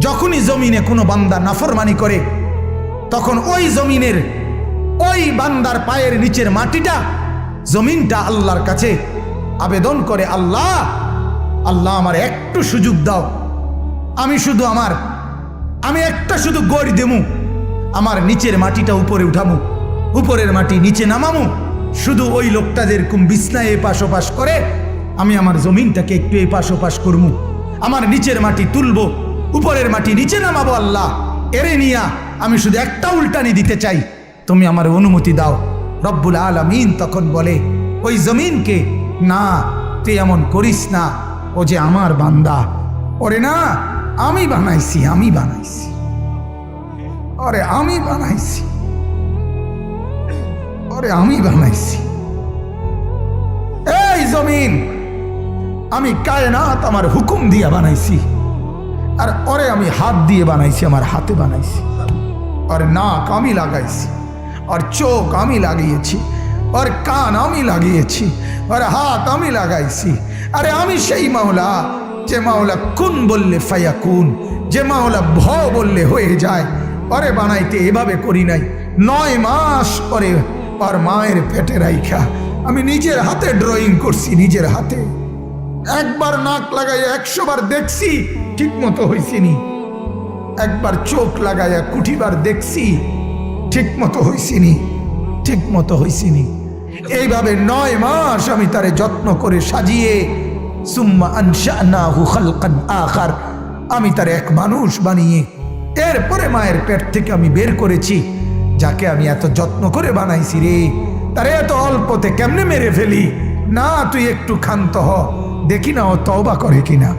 যখনই জমিনে কোনো বান্দা নাফরমানি করে, তখন ওই জমিনের ওই বান্দার পায়ের নিচের মাটিটা জমিনটা আল্লাহর কাছে আবেদন করে, আল্লাহ আল্লাহ আমার একটু সুযোগ দাও। আমি শুধু আমার, আমি একটা শুধু গড় দেমু। আমার নিচের মাটিটা উপরে উঠামু। উপরের মাটি নিচে নামামু। শুধু ওই লোকটা যেরকম বিছনায় এপাশ ওপাশ করে, আমি আমার জমিনটাকে একটু এপাশ ওপাশ করমু। আমার নিচের মাটি তুলবো। উপরের মাটি নিচে নামাবো আল্লাহ। এরে নিয়া, আমি শুধু একটা উল্টানি দিতে চাই। তুমি আমার অনুমতি দাও। রব্বুল আলমিন তখন বলে, ওই জমিনকে না, তুই এমন করিস না। ও যে আমার বান্দা। ওরে না, আমি বানাইছি আমি বানাইছি। আরে আমি বানাইছি। আরে আমি বানাইছি। এই জমিন, আমি কায়নাত আমার হুকুম দিয়া বানাইছি। ওরে আমি হাত দিয়ে বানাইছি, আমার হাতে বানাইছি। আর নাক আমি লাগাইছি, আর চোখ আমি লাগিয়েছি, আর কান আমি লাগিয়েছি, আর হাত আমি লাগাইছি। আরে আমি সেই মাওলা, যে মাওলা কুন বললে ফায়া কুন যে মাওলা ভ বললে হয়ে যায়। পরে বানাইতে এভাবে করি নাই, নয় মাস পরে আর মায়ের পেটে রাইখা। আমি নিজের হাতে ড্রয়িং করছি, নিজের হাতে। একবার নাক লাগাই একশো বার দেখছি ঠিক মতো হয়েছিনি একবার চোখ লাগাইয়া কুঠিবার দেখছি ঠিক মতো হয়েছিনি ঠিক মতো হয়েছিনি এইভাবে নয় মাস আমি তারে যত্ন করে সাজিয়ে, সুম্মা আনশানাহু খালকান আখার, আমি তার এক মানুষ বানিয়ে, এরপরে মায়ের পেট থেকে আমি বের করেছি, যাকে আমি এত যত্ন করে বানাইছি রে। তারে এত অল্পতে কেমনে মেরে ফেলি? না, তুই একটু ক্ষান্ত হ, দেখি না ও তওবা করে কিনা।